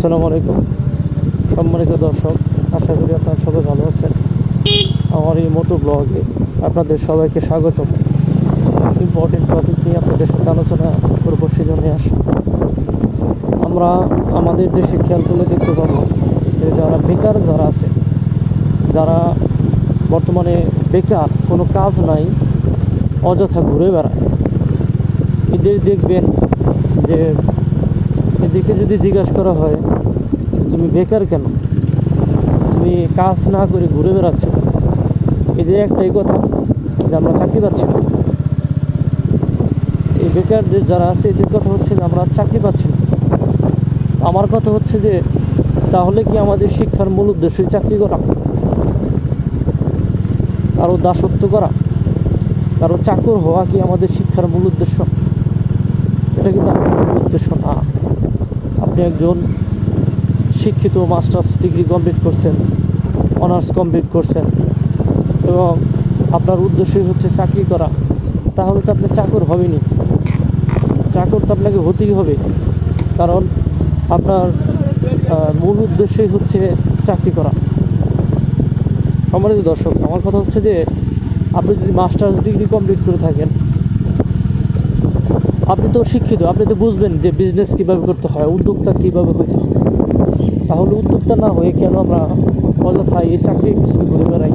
আসসালামু আলাইকুম। সম্মানিত দর্শক, আশা করি আপনারা সবাই ভালো আছেন। আমার এই মোটো ব্লগে আপনাদের সবাইকে স্বাগতম। ইম্পর্টেন্ট টপিক নিয়ে আপনাদের সাথে আলোচনা করব সেজন্য আসা। আমরা আমাদের দেশে খেয়াল করলে দেখতে পাবো। যে যারা বেকার যারা আছে, যারা বর্তমানে বেকার, কোনো কাজ নাই, অযথা ঘুরে বেড়ায়। এদের দেখবেন যে এদিকে যদি জিজ্ঞাসা করা হয়, তুমি বেকার কেন? তুমি কাজ না করে ঘুরে বেড়াচ্ছ এদের একটাই কথা যে আমরা চাকরি পাচ্ছি না। এই বেকার যে যারা আছে, এদের কথা হচ্ছে যে আমরা চাকরি পাচ্ছি না। আমার কথা হচ্ছে যে, তাহলে কি আমাদের শিক্ষার মূল উদ্দেশ্যই চাকরি করা? কারও দাসত্ব করা? কারও চাকর হওয়া কি আমাদের শিক্ষার মূল উদ্দেশ্য? এটা কিন্তু আমাদের মূল উদ্দেশ্য না আপনি একজন শিক্ষিত মাস্টার্স ডিগ্রি কমপ্লিট করছেন, অনার্স কমপ্লিট করছেন এবং আপনার উদ্দেশ্যই হচ্ছে চাকরি করা। তাহলে তো আপনি চাকর হবেনি চাকর তো আপনাকে হতেই হবে। কারণ আপনার মূল উদ্দেশ্যই হচ্ছে চাকরি করা। সম্মানিত দর্শক, আমার কথা হচ্ছে যে আপনি যদি মাস্টার্স ডিগ্রি কমপ্লিট করে থাকেন আপনি তো শিক্ষিত, আপনি তো বুঝবেন যে বিজনেস কীভাবে করতে হয়, উদ্যোক্তা কীভাবে হইতে হয়। তাহলে উদ্যোক্তা না হয়ে কেন আমরা অযথায় এই চাকরির পিছনে ঘুরে বেড়াই?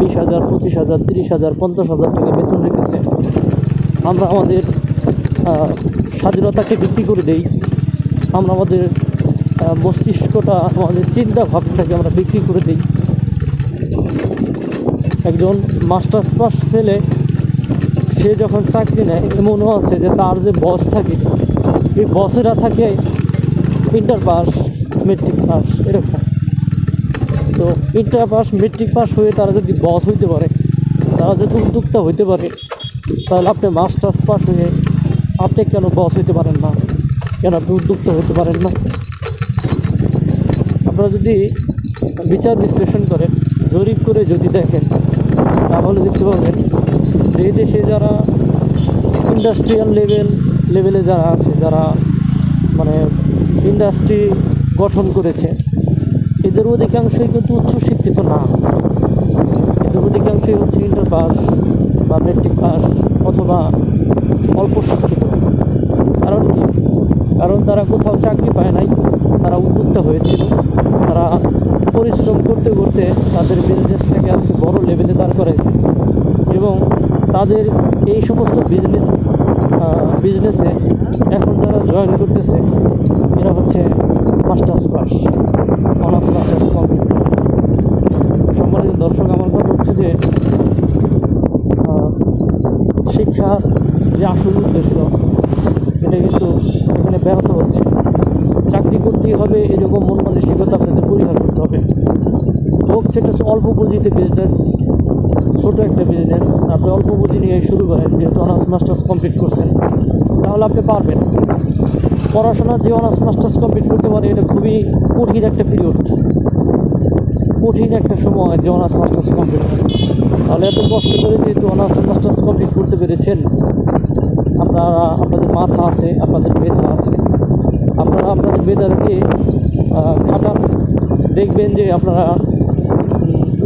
বিশ হাজার, পঁচিশ হাজার, তিরিশ হাজার, পঞ্চাশ হাজার টাকা বেতন রেখেছে। আমরা আমাদের স্বাধীনতাকে বিক্রি করে দেই। আমরা আমাদের মস্তিষ্কটা, আমাদের চিন্তা ভাবনাটাকে আমরা বিক্রি করে দিই। একজন মাস্টার্স পাস ছেলে সে যখন চাকরি নেয় এমনও আছে যে তার যে বস থাকে, এই বসেরা থাকে ইন্টার পাস মেট্রিক পাস এরকম। তো ইন্টার পাস মেট্রিক পাস হয়ে তারা যদি বস হইতে পারে, তারা যদি উদ্যোক্তা হইতে পারে, তাহলে আপনি মাস্টার্স পাস হয়ে আপনি কেন বস হইতে পারেন না? কেন আপনি উদ্যোক্তা হতে পারেন না? আপনারা যদি বিচার বিশ্লেষণ করেন, জরিপ করে যদি দেখেন, তাহলে দেখতে পাবেন এই দেশে যারা ইন্ডাস্ট্রিয়াল লেভেল লেভেলে যারা আছে, যারা মানে ইন্ডাস্ট্রি গঠন করেছে, এদের অধিকাংশই কিন্তু উচ্চশিক্ষিত না। এদের অধিকাংশই হচ্ছে ইন্টার পাস বা মেট্রিক পাস অথবা অল্প শিক্ষিত। কারণ কি? কারণ তারা কোথাও চাকরি পায় নাই, তারা উদ্যোক্তা হয়েছিল, তারা পরিশ্রম করতে করতে তাদের বিজনেসটাকে আজকে বড় লেভেলে দাঁড় করাইছে। এবং তাদের এই সমস্ত বিজনেস বিজনেসে এখন যারা জয়েন করতেছে, এরা হচ্ছে masters pass honours masters complete সম্মানিত দর্শক, আমার কথা হচ্ছে যে শিক্ষার যে আসল উদ্দেশ্য, এটা কিন্তু এখানে ব্যাহত হচ্ছে। চাকরি করতেই হবে, এরকম মন মানসিকতা আপনাদের পরিহার করতে হবে। হোক সেটা অল্প পুঁজিতে বিজনেস ছোটো একটা বিজনেস আপনি অল্প পুঁজি নিয়ে শুরু করেন, যেহেতু অনার্স মাস্টার্স কমপ্লিট করছেন, তাহলে আপনি পারবেন। পড়াশোনার যে অনার্স মাস্টার্স কমপ্লিট করতে পারে, এটা খুবই কঠিন একটা পিরিয়ড কঠিন একটা সময় যে অনার্স মাস্টার্স কমপ্লিট তাহলে এত কষ্ট করে যেহেতু অনার্স মাস্টার্স কমপ্লিট করতে পেরেছেন আপনারা আপনাদের মাথা আছে, আপনাদের মেধা আছে। আপনারা আপনাদের মেধাকে খাটান। দেখবেন যে আপনারা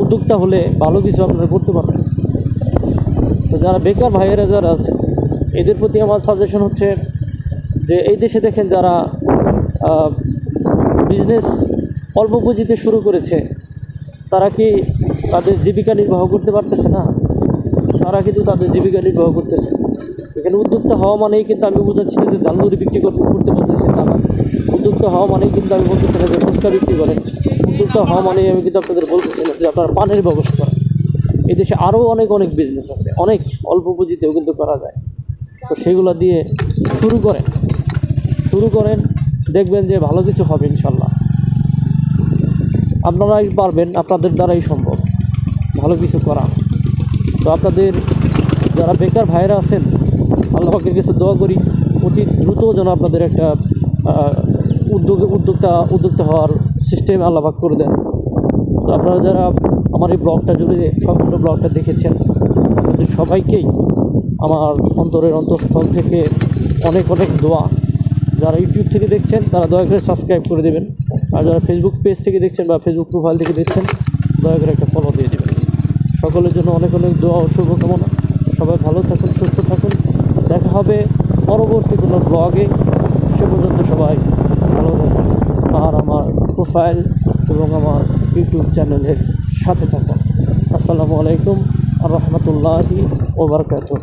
উদ্যোক্তা হলে ভালো কিছু আপনারা করতে পারবেন। তো যারা বেকার ভাইয়েরা যারা আছে, এদের প্রতি আমার সাজেশন হচ্ছে যে এই দেশে দেখেন যারা বিজনেস অল্প পুঁজিতে শুরু করেছে, তারা কি তাদের জীবিকা নির্বাহ করতে পারতেছে না? তারা কিন্তু তাদের জীবিকা নির্বাহ করতেছে। এখানে উদ্যোক্তা হওয়া মানেই কিন্তু আমি বোঝাচ্ছি যে জালমুড়ি বিক্রি কর- করতে পারতেছে তা না উদ্যোক্তা হওয়া মানেই কিন্তু আমি বলতেছি না যে ফুচকা বিক্রি করেন উদ্যোক্তা হওয়া মানেই আমি কিন্তু আপনাদের বলতেছি না যে আপনার পানের ব্যবস্থা করেন। এই দেশে আরও অনেক অনেক বিজনেস আছে। অনেক অল্প পুঁজিতেও কিন্তু করা যায়। তো সেগুলো দিয়ে শুরু করেন। শুরু করেন, দেখবেন যে ভালো কিছু হবে ইনশাল্লাহ। আপনারাই পারবেন, আপনাদের দ্বারাই সম্ভব। ভালো কিছু করা। তো আপনাদের যারা বেকার ভাইরা আছেন, আল্লাহ কিছু দোয়া করি, অতি দ্রুত যেন আপনাদের একটা উদ্যোগ, উদ্যোক্তা উদ্যোক্তা হওয়ার সিস্টেম আল্লাহ পাক করে দেন। তো আপনারা যারা আমার এই ব্লগটা জুড়ে সম্পূর্ণ ব্লগটা দেখেছেন সবাইকেই আমার অন্তরের অন্তঃস্থল থেকে অনেক অনেক দোয়া। যারা ইউটিউব থেকে দেখছেন, তারা দয়া করে সাবস্ক্রাইব করে দেবেন। আর যারা ফেসবুক পেজ থেকে দেখছেন বা ফেসবুক প্রোফাইল থেকে দেখছেন, দয়া করে একটা ফলো দিয়ে দেবেন। সকলের জন্য অনেক অনেক দোয়া ও শুভকামনা। সবাই ভালো থাকুন, সুস্থ থাকুন। দেখা হবে পরবর্তী কোনো ব্লগে সে পর্যন্ত সবাই ভালো থাকুন আর আমার প্রোফাইল এবং আমার ইউটিউব চ্যানেলের সাথে থাকুন। আসসালামু আলাইকুম আর রহমতুল্লাহি ওবরকাতুহ